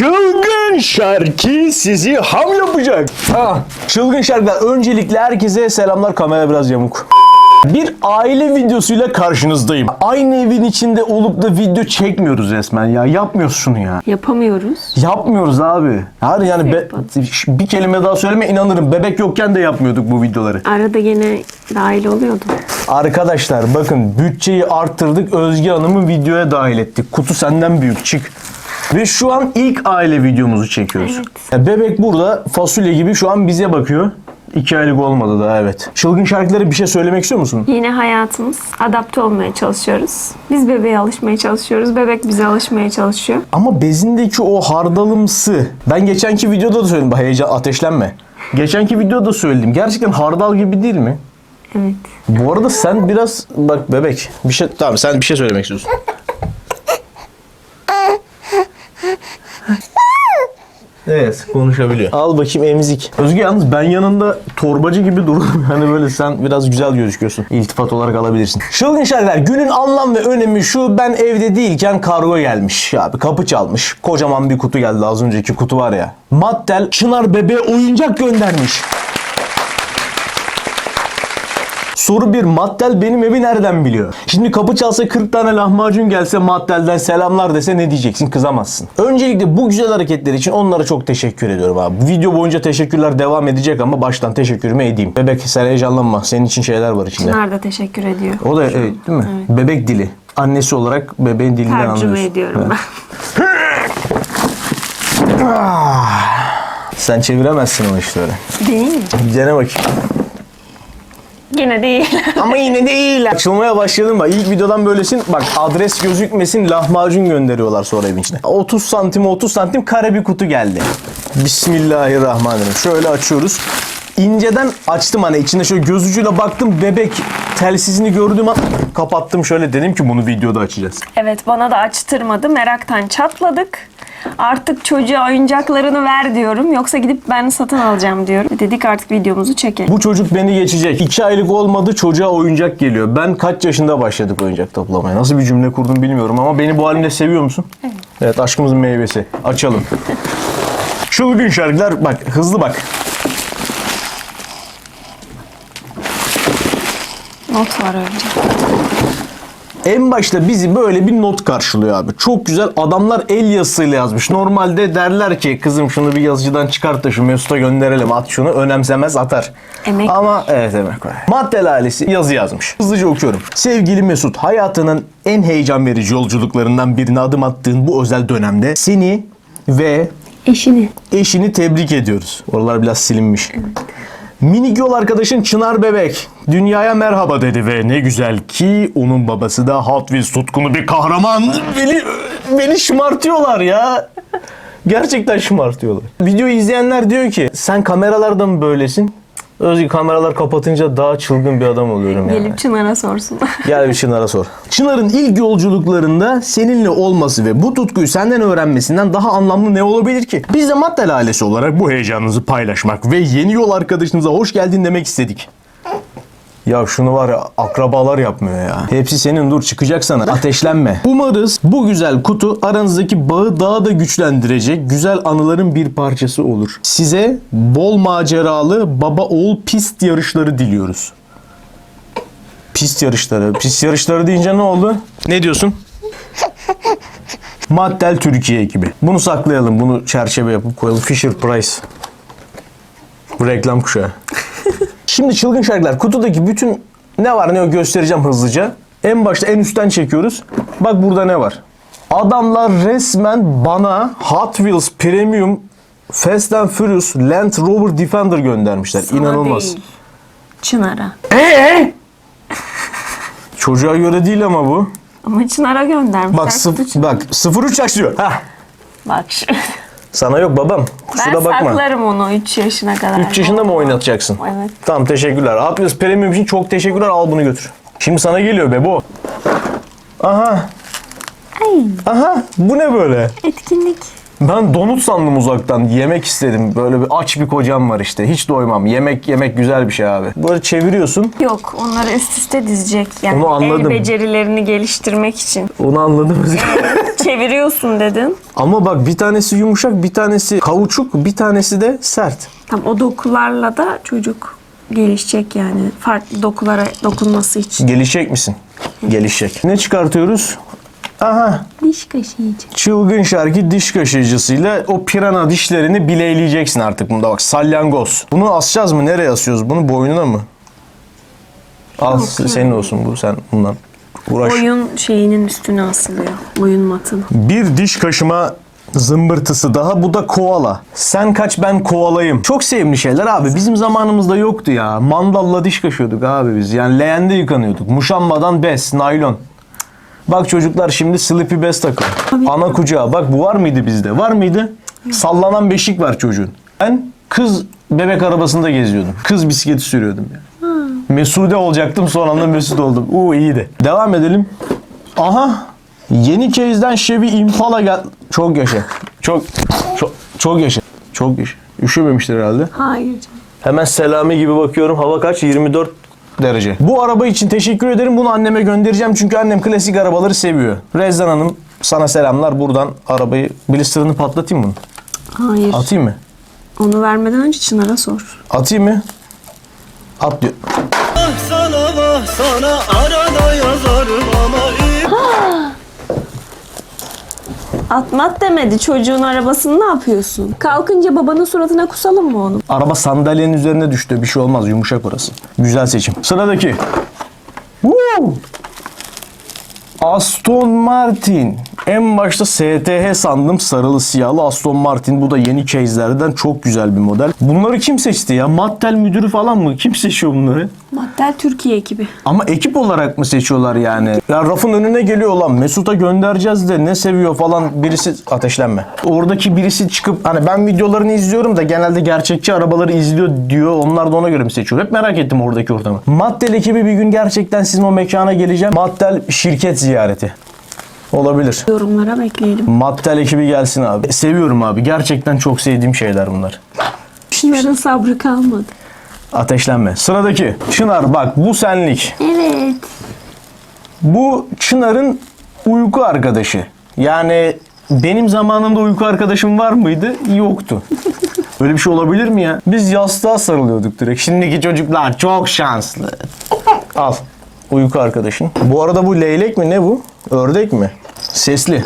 Çılgın şarkı sizi ham yapacak. Ha, çılgın şarkılar. Öncelikle herkese selamlar. Kamera biraz yamuk. Bir aile videosuyla karşınızdayım. Aynı evin içinde olup da video çekmiyoruz resmen ya. Yapmıyoruz şunu ya. Yapamıyoruz. Yapmıyoruz abi. Her yani be- bir kelime daha söyleme inanırım. Bebek yokken de yapmıyorduk bu videoları. Arada gene dahil oluyordu. Arkadaşlar bakın bütçeyi arttırdık. Özge Hanım'ı videoya dahil ettik. Kutu senden büyük çık. Ve şu an ilk aile videomuzu çekiyoruz. Ya Bebek burada fasulye gibi şu an bize bakıyor. İki aylık olmadı da evet. Çılgın şarkıları bir şey söylemek istiyor musun? Yine hayatımız. Adapte olmaya çalışıyoruz. Biz bebeğe alışmaya çalışıyoruz. Bebek bize alışmaya çalışıyor. Ama bezindeki o hardalımsı. Ben geçenki videoda da söyledim. Bak Heyecan ateşlenme. Geçenki videoda söyledim. Gerçekten hardal gibi değil mi? Evet. Bu arada sen biraz bak bebek bir şey tamam sen bir şey söylemek istiyorsun. Evet konuşabiliyor. Al bakayım emzik. Özge yalnız ben yanında torbacı gibi durdum. Yani böyle sen biraz güzel gözüküyorsun. İltifat olarak alabilirsin. Çılgın şeyler günün anlam ve önemi şu. Ben evde değilken kargo gelmiş. Abi kapı çalmış. Kocaman bir kutu geldi az önceki kutu var ya. Mattel Çınar bebeğe oyuncak göndermiş. Soru bir Mattel benim evi nereden biliyor? Şimdi kapı çalsa 40 tane lahmacun gelse Mattel'den selamlar dese ne diyeceksin? Kızamazsın. Öncelikle bu güzel hareketler için onlara çok teşekkür ediyorum abi. Video boyunca teşekkürler devam edecek ama baştan teşekkürümü edeyim. Bebek sen heyecanlanma. Senin için şeyler var içinde. Çınar da teşekkür ediyor. O da evet, değil mi? Bebek dili. Annesi olarak bebeğin dilinden Tercüme anlıyorsun. ediyorum ben. Sen çeviremezsin o işleri. Değil mi? Dene bakayım. Yine değil. Ama yine değil. Açılmaya başladım bak. İlk videodan böylesin. Bak adres gözükmesin lahmacun gönderiyorlar sonra evin içine. 30 santim 30 santim kare bir kutu geldi. Bismillahirrahmanirrahim. Şöyle açıyoruz. İnceden açtım hani içinde şöyle göz ucuyla baktım bebek telsizini gördüm an kapattım şöyle dedim ki bunu videoda açacağız. evet bana da açtırmadı. Meraktan çatladık. Artık çocuğa oyuncaklarını ver diyorum. Yoksa gidip ben satın alacağım diyorum. Dedik artık videomuzu çekelim. Bu çocuk beni geçecek. 2 aylık olmadı çocuğa oyuncak geliyor. Ben kaç yaşında başladık oyuncak toplamaya? Nasıl bir cümle kurdum bilmiyorum ama beni bu halimle seviyor musun? Evet. Evet aşkımızın meyvesi. Açalım. Çılgın şarkılar bak hızlı bak. Not var önce. En başta bizi böyle bir not karşılıyor abi. Çok güzel adamlar el yazısıyla yazmış. Normalde derler ki kızım şunu bir yazıcıdan çıkart da şu Mesut'a gönderelim at şunu. Önemsemez atar. Emek Ama evet emek var. Mattel ailesi yazı yazmış. Hızlıca okuyorum. Sevgili Mesut hayatının en heyecan verici yolculuklarından birine adım attığın bu özel dönemde seni ve Eşini. eşini tebrik ediyoruz. Oralar biraz silinmiş. Minik yol arkadaşın Çınar Bebek dünyaya merhaba dedi ve ne güzel ki onun babası da Hot Wheels tutkunu bir kahraman. Beni, beni şımartıyorlar ya. Gerçekten şımartıyorlar. Videoyu izleyenler diyor ki sen kameralarda mı böylesin? Özgü kameralar kapatınca daha çılgın bir adam oluyorum yani. Gelip Çınar'a sorsun. Gel bir Çınar'a sor. Çınar'ın ilk yolculuklarında seninle olması ve bu tutkuyu senden öğrenmesinden daha anlamlı ne olabilir ki? Biz de Mattel ailesi olarak bu heyecanınızı paylaşmak ve yeni yol arkadaşınıza hoş geldin demek istedik. Ya şunu var ya akrabalar yapmıyor ya. Hepsi senin dur çıkacak sana. Ateşlenme. Umarız bu güzel kutu aranızdaki bağı daha da güçlendirecek güzel anıların bir parçası olur. Size bol maceralı baba oğul pist yarışları diliyoruz. Pist yarışları. Pist yarışları deyince ne oldu? Ne diyorsun? Mattel Türkiye ekibi. Bunu saklayalım. Bunu çerçeve yapıp koyalım. Fisher Price. Bu reklam kuşağı. Şimdi çılgın şarkılar. Kutudaki bütün ne var ne yok göstereceğim hızlıca. En başta en üstten çekiyoruz. Bak burada ne var. Adamlar resmen bana Hot Wheels Premium Fast and Furious Land Rover Defender göndermişler. Sana İnanılmaz. değil. Çınar'a. Çocuğa göre değil ama bu. Ama Çınar'a göndermişler. Bak sıf- bak 03 açıyor. Hah. Bak şu. Sana yok babam. Ben Kusura bakma. saklarım onu 3 yaşına kadar. 3 yaşında mı oynatacaksın? Evet. Tamam teşekkürler. Wheels Premium için çok teşekkürler. Al bunu götür. Şimdi sana geliyor Bebo. Aha. Ay Aha. Bu ne böyle? etkinlik. Ben donut sandım uzaktan. Yemek istedim. Böyle bir aç bir kocam var işte. Hiç doymam. Yemek yemek güzel bir şey abi. Böyle çeviriyorsun. Yok onları üst üste dizecek. Yani Onu anladım. el becerilerini geliştirmek için. Onu anladım. Çeviriyorsun dedin. Ama bak bir tanesi yumuşak, bir tanesi kauçuk, bir tanesi de sert. Tam o dokularla da çocuk gelişecek yani. Farklı dokulara dokunması için. Gelişecek misin? Gelişecek. Ne çıkartıyoruz? Aha. Diş kaşıyıcı. Çılgın şarkı diş kaşıyıcısıyla o pirana dişlerini bileyleyeceksin artık bunda bak salyangoz. Bunu asacağız mı? Nereye asıyoruz? Bunu boynuna mı? Al Yok yani. senin olsun bu sen bundan uğraş. Oyun şeyinin üstüne asılıyor. Oyun matını. Bir diş kaşıma zımbırtısı daha bu da koala. Sen kaç ben kovalayım. Çok sevimli şeyler abi. Bizim zamanımızda yoktu ya. Mandalla diş kaşıyorduk abi biz. Yani leğende yıkanıyorduk. Muşambadan bez, naylon. Bak çocuklar şimdi Sleepy bez takıyor. Ana kucağı. Bak bu var mıydı bizde? Var mıydı? Sallanan beşik var çocuğun. Ben kız bebek arabasında geziyordum. Kız bisikleti sürüyordum ya. Mesude olacaktım son anda Mesut oldum. Uuu iyiydi. Devam edelim. Aha. Yeni case'den Chevy Impala gel. Çok yaşa. Çok çok çok yaşa. Çok yaşa. Üşümemiştir herhalde. Hayır canım. Hemen Selami gibi bakıyorum. Hava kaç? 24 derece. Bu araba için teşekkür ederim. Bunu anneme göndereceğim çünkü annem klasik arabaları seviyor. Rezdan Hanım sana selamlar. Buradan arabayı blisterını patlatayım mı? Hayır. Atayım mı? Onu vermeden önce Çınar'a sor. Atayım mı? At diyor. Vah sana vah sana arada yazarım ama Atmat demedi. Çocuğun arabasını ne yapıyorsun? Kalkınca babanın suratına kusalım mı onu? Araba sandalyenin üzerine düştü. Bir şey olmaz. Yumuşak orası. Güzel seçim. Sıradaki. Woo! Aston Martin. En başta STH sandım. Sarılı siyahlı Aston Martin. Bu da yeni case'lerden çok güzel bir model. Bunları kim seçti ya? Mattel müdürü falan mı? Kim seçiyor bunları? Mattel Türkiye ekibi. Ama ekip olarak mı seçiyorlar yani? Ya rafın önüne geliyor lan Mesut'a göndereceğiz de ne seviyor falan birisi ateşlenme. Oradaki birisi çıkıp hani ben videolarını izliyorum da genelde gerçekçi arabaları izliyor diyor. Onlar da ona göre mi seçiyor? Hep merak ettim oradaki ortamı. Mattel ekibi bir gün gerçekten sizin o mekana geleceğim. Mattel şirket ziyareti. Olabilir. Yorumlara bekleyelim. Mattel ekibi gelsin abi. Seviyorum abi. Gerçekten çok sevdiğim şeyler bunlar. Çınar'ın sabrı kalmadı. Ateşlenme. Sıradaki. Çınar bak bu senlik. Evet. Bu Çınar'ın uyku arkadaşı. Yani benim zamanımda uyku arkadaşım var mıydı? Yoktu. Böyle bir şey olabilir mi ya? Biz yastığa sarılıyorduk direkt. Şimdiki çocuklar çok şanslı. Al. Uyku arkadaşın. Bu arada bu leylek mi ne bu? Ördek mi? Sesli.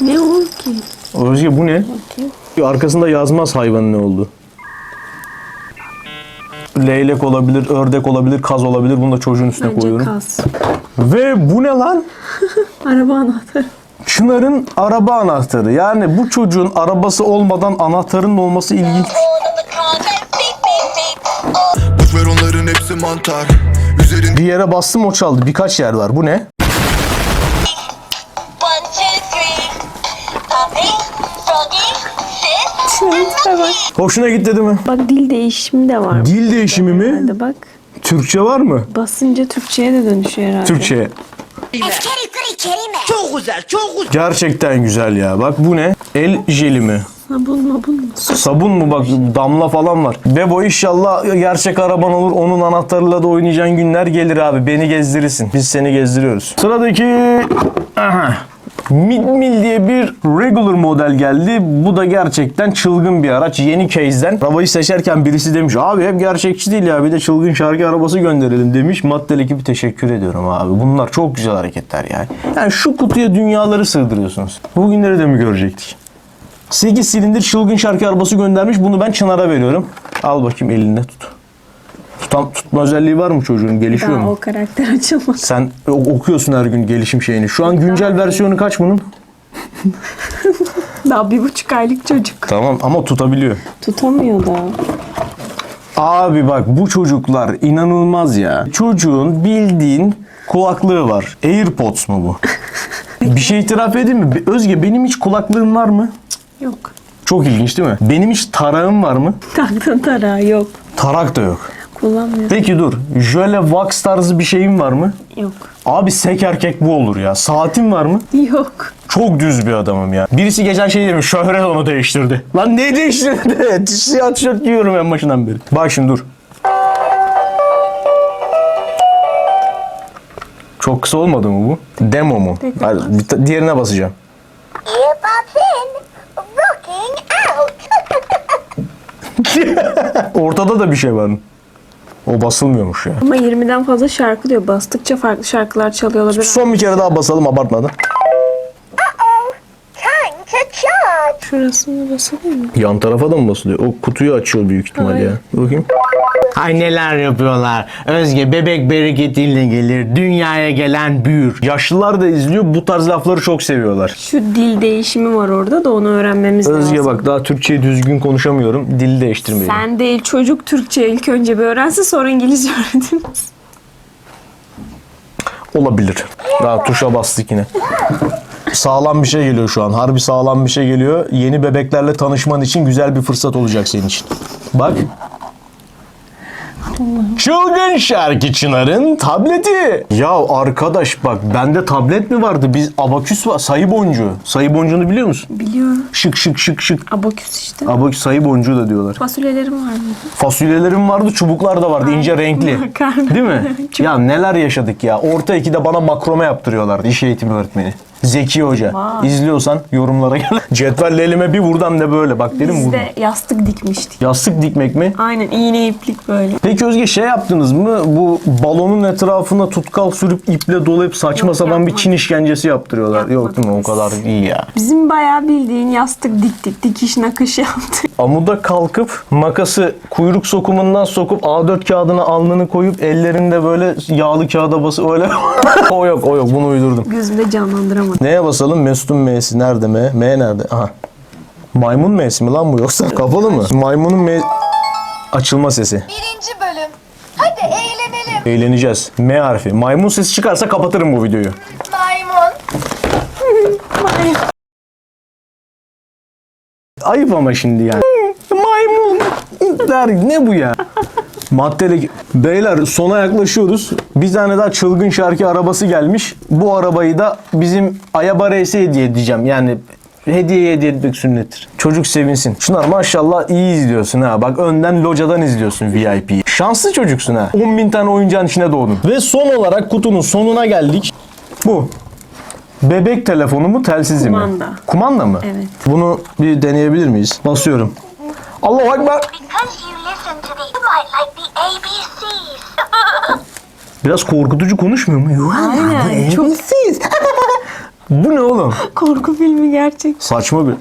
Ne olur ki? Özge bu ne? Arkasında yazmaz hayvanın ne oldu. Leylek olabilir, ördek olabilir, kaz olabilir. Bunu da çocuğun üstüne Bence koyuyorum. kas. Ve bu ne lan? Araba anahtarı. Çınar'ın araba anahtarı. Yani bu çocuğun arabası olmadan anahtarının olması ilginç. Boş ver onların hepsi mantar Üzerinde Bir yere bastım o çaldı. Birkaç yer var. Bu ne? Hoşuna gitti değil mi? Bak dil değişimi de var. Dil değişimi mi? Herhalde bak. Türkçe var mı? Basınca Türkçe'ye de dönüşüyor herhalde. Türkçe. Çok güzel çok güzel Gerçekten güzel ya. Bak bu ne? El jeli mi? Sabun mabun? Sabun mu bak damla falan var. Bebo inşallah gerçek araban olur. Onun anahtarıyla da oynayacağın günler gelir abi. Beni gezdirirsin. Biz seni gezdiriyoruz. Sıradaki aha. Mid Mil diye bir regular model geldi. Bu da gerçekten çılgın bir araç. Yeni case'den. Arabayı seçerken birisi demiş abi hep gerçekçi değil ya bir de çılgın şarkı arabası gönderelim demiş. Mattel ekibi teşekkür ediyorum abi. Bunlar çok güzel hareketler yani. Yani şu kutuya dünyaları sığdırıyorsunuz. Bugünleri de mi görecektik? 8 silindir çılgın şarkı arabası göndermiş. Bunu ben Çınar'a veriyorum. Al bakayım elinde tut. Tutam, tutma özelliği var mı çocuğun? Gelişiyor Daha mu? o karakter açılmadı. Sen okuyorsun her gün gelişim şeyini. Şu an güncel versiyonu kaç bunun? Daha bir buçuk aylık çocuk. Tamam ama tutabiliyor. Tutamıyor daha. Abi bak bu çocuklar inanılmaz ya. Çocuğun bildiğin kulaklığı var. AirPods mu bu? Bir şey itiraf edeyim mi? Özge benim hiç kulaklığım var mı? Yok. Çok ilginç değil mi? Benim hiç tarağım var mı? Taktın tarağı yok. Tarak da yok. Kullanmıyorum. Peki dur. Jöle wax tarzı bir şeyin var mı? Yok. Abi sek erkek bu olur ya. Saatin var mı? Yok. Çok düz bir adamım ya. Birisi geçen şey demiş şöhret onu değiştirdi. Lan ne değiştirdi? Siyah tişört giyiyorum en başından beri. Bak şimdi dur. Çok kısa olmadı mı bu? Demo mu? Ta- diğerine basacağım. Ortada da bir şey var? O basılmıyormuş ya. Ama 20'den fazla şarkı diyor. Bastıkça farklı şarkılar çalıyor olabilir. Son bir kere daha basalım abartmadan. Şurasını basalım mı? Yan tarafa da mı basılıyor? O kutuyu açıyor büyük ihtimal ya. Bakayım. Ay neler yapıyorlar. Özge bebek bereketiyle gelir. Dünyaya gelen büyür. Yaşlılar da izliyor. Bu tarz lafları çok seviyorlar. Şu dil değişimi var orada da onu öğrenmemiz Özge lazım. bak daha Türkçeyi düzgün konuşamıyorum. Dil değiştirmeyelim. Sen değil çocuk Türkçe ilk önce bir öğrensin sonra İngilizce öğretiriz. Olabilir. Daha tuşa bastık yine. Sağlam bir şey geliyor şu an. Harbi sağlam bir şey geliyor. Yeni bebeklerle tanışman için güzel bir fırsat olacak senin için. Bak. Çılgın şarkı Çınar'ın tableti. Ya arkadaş bak bende tablet mi vardı? Biz abaküs var. Sayı boncuğu. Sayı boncuğunu biliyor musun? Biliyorum. Şık şık şık şık. Abaküs işte. Abaküs sayı boncuğu da diyorlar. Fasulyelerim var mıydı? Fasulyelerim vardı, çubuklar da vardı, ince renkli. Makarna. Değil mi? ya neler yaşadık ya. Orta 2'de bana makrome yaptırıyorlardı iş eğitimi öğretmeni. Zeki Hoca. Vay. İzliyorsan yorumlara gel. Cetvelle elime bir vurdum de böyle. Bak dedim Biz vurdum. de yastık dikmiştik. Yastık dikmek mi? Aynen iğne iplik böyle. Peki Özge şey yaptınız mı? Bu balonun etrafına tutkal sürüp iple dolayıp saçma Yok, sapan bir yapmadım. Çin işkencesi yaptırıyorlar. Yok değil mi? O Yapmadık kadar iyi ya. Bizim bayağı bildiğin yastık diktik. Dikiş nakış yaptık. Amuda kalkıp makası kuyruk sokumundan sokup A4 kağıdına alnını koyup ellerinde böyle yağlı kağıda basıp öyle. o yok o yok bunu uydurdum. Gözümde canlandıramadım. Neye basalım? Mesut'un M'si nerede M? M nerede? Aha. Maymun M'si mi lan bu yoksa? Kapalı mı? Maymunun M... Açılma sesi. Birinci bölüm. Hadi eğlenelim. Eğleneceğiz. M harfi. Maymun sesi çıkarsa kapatırım bu videoyu. Maymun. Ayıp ama şimdi yani. Maymun. Der, ne bu ya? Maddeli. Beyler sona yaklaşıyoruz. Bir tane daha çılgın şarkı arabası gelmiş. Bu arabayı da bizim Ayaba Reis'e hediye edeceğim. Yani hediye hediye etmek sünnettir. Çocuk sevinsin. Şunlar maşallah iyi izliyorsun ha. Bak önden locadan izliyorsun VIP'yi. Şanslı çocuksun ha. 10 bin tane oyuncağın içine doğdun. Ve son olarak kutunun sonuna geldik. Bu. Bebek telefonu mu telsizi mi? Kumanda. Kumanda mı? Evet. Bunu bir deneyebilir miyiz? Basıyorum. Allahu Ekber. Because you listen to the, you might like. Biraz korkutucu konuşmuyor mu? Aynen. Çok Bu ne oğlum? korku filmi gerçek. Saçma bir... now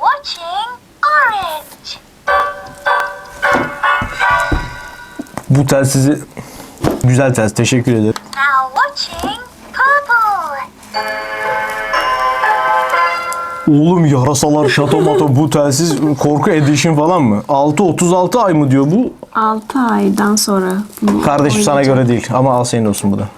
watching Orange. Bu telsizi... Güzel telsiz. Teşekkür ederim. Oğlum yarasalar şato mato bu telsiz korku edition falan mı? 6-36 ay mı diyor bu? 6 aydan sonra bunu Kardeşim sana göre değil ama al senin olsun bu da.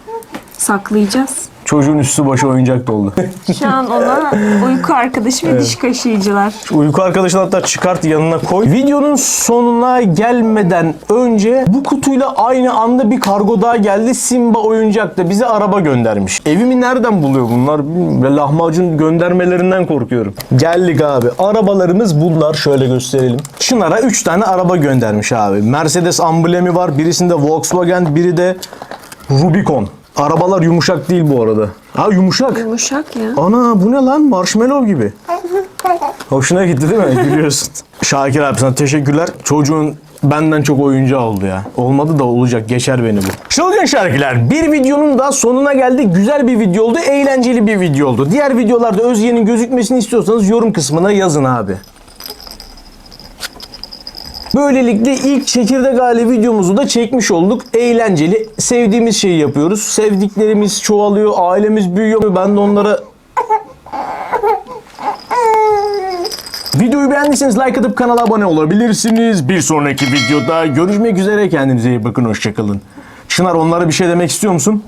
saklayacağız. Çocuğun üstü başı oyuncak doldu. Şu an ona uyku arkadaşı ve diş kaşıyıcılar. Uyku arkadaşını hatta çıkart yanına koy. Videonun sonuna gelmeden önce bu kutuyla aynı anda bir kargo daha geldi. Simba oyuncak da bize araba göndermiş. Evimi nereden buluyor bunlar? Bilmiyorum. Ve Lahmacun göndermelerinden korkuyorum. Geldik abi. Arabalarımız bunlar. Şöyle gösterelim. Çınar'a 3 tane araba göndermiş abi. Mercedes amblemi var. Birisinde Volkswagen, biri de Rubicon. Arabalar yumuşak değil bu arada. Ha yumuşak. Yumuşak ya. Ana bu ne lan? Marshmallow gibi. Hoşuna gitti değil mi? Gülüyorsun. Şakir abi sana teşekkürler. Çocuğun benden çok oyuncağı oldu ya. Olmadı da olacak. Geçer beni bu. Çılgın şarkılar. Bir videonun da sonuna geldik. Güzel bir video oldu. Eğlenceli bir video oldu. Diğer videolarda Özge'nin gözükmesini istiyorsanız yorum kısmına yazın abi. Böylelikle ilk çekirdek hali videomuzu da çekmiş olduk. Eğlenceli, sevdiğimiz şeyi yapıyoruz. Sevdiklerimiz çoğalıyor, ailemiz büyüyor. Ben de onlara Videoyu beğendiyseniz like atıp kanala abone olabilirsiniz. Bir sonraki videoda görüşmek üzere. Kendinize iyi bakın. Hoşçakalın. Çınar onlara bir şey demek istiyor musun?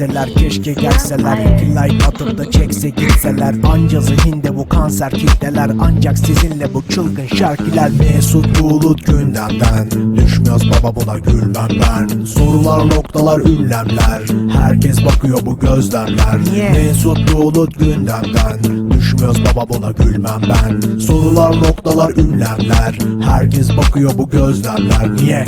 Gelseler Keşke gelseler. İki like atıp da çekse gitseler. Anca zihinde bu kanser kitleler. Ancak sizinle bu çılgın şarkiler. Mesut Bulut gündemden Düşmüyoruz baba buna gülmem ben Sorular noktalar ünlemler. Herkes bakıyor bu gözlemler. Mesut Bulut gündemden Düşmüyoruz baba buna gülmem ben Sorular noktalar ünlemler. Herkes bakıyor bu gözlemler. Niye?